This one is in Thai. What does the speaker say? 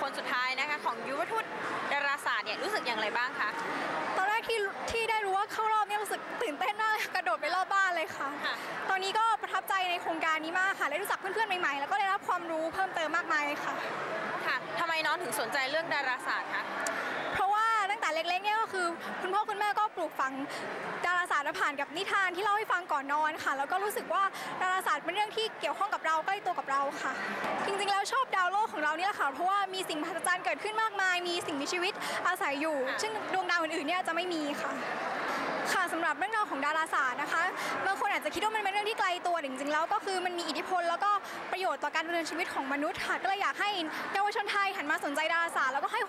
คนสุดท้ายนะคะของยุวทูตดาราศาสตร์เนี่ยรู้สึกอย่างไรบ้างคะ ตอนแรกที่ที่ได้รู้ว่าเข้ารอบเนี่ยรู้สึกตื่นเต้นมากกระโดดไปรอบบ้านเลยค่ะ ค่ะ ตอนนี้ก็ประทับใจในโครงการนี้มากค่ะได้รู้จักเพื่อนๆใหม่ๆ แล้วก็ได้รับความรู้เพิ่มเติมมากมายเลยค่ะ ค่ะทำไมน้องถึงสนใจเรื่องดาราศาสตร์คะเพราะว่าตั้งแต่เล็กๆเนี่ยก็คือคุณพ่อคุณแม่ก็ปลูกฝังดาราศาสตร์มาผ่านกับนิทานที่เล่าให้ฟังก่อนนอนค่ะ แล้วก็รู้สึกว่าดาราศาสตร์เป็นเรื่องที่เกี่ยวข้องกับเราใกล้ตัวกับเราค่ะ จริงๆแล้วชอบดาวโลกของเรานี่แหละค่ะเพราะว่ามีสิ่งมหัศจรรย์เกิดขึ้นมากมาย มีสิ่งมีชีวิตอาศัยอยู่ ซึ่งดวงดาวอื่นๆเนี่ยจะไม่มีค่ะค่ะสำหรับเรื่องราวของดาราศาสตร์นะคะบางคนอาจจะคิดว่ามันเป็นเรื่องที่ไกลตัวแต่จริงๆแล้วก็คือมันมีอิทธิพล แล้วก็ประโยชน์ต่อการดำเนินชีวิตของมนุษย์ค่ะก็เลยอยากให้เยาวชนไทยหันมาสนใจดาราศาสตร์แล้วก็ให้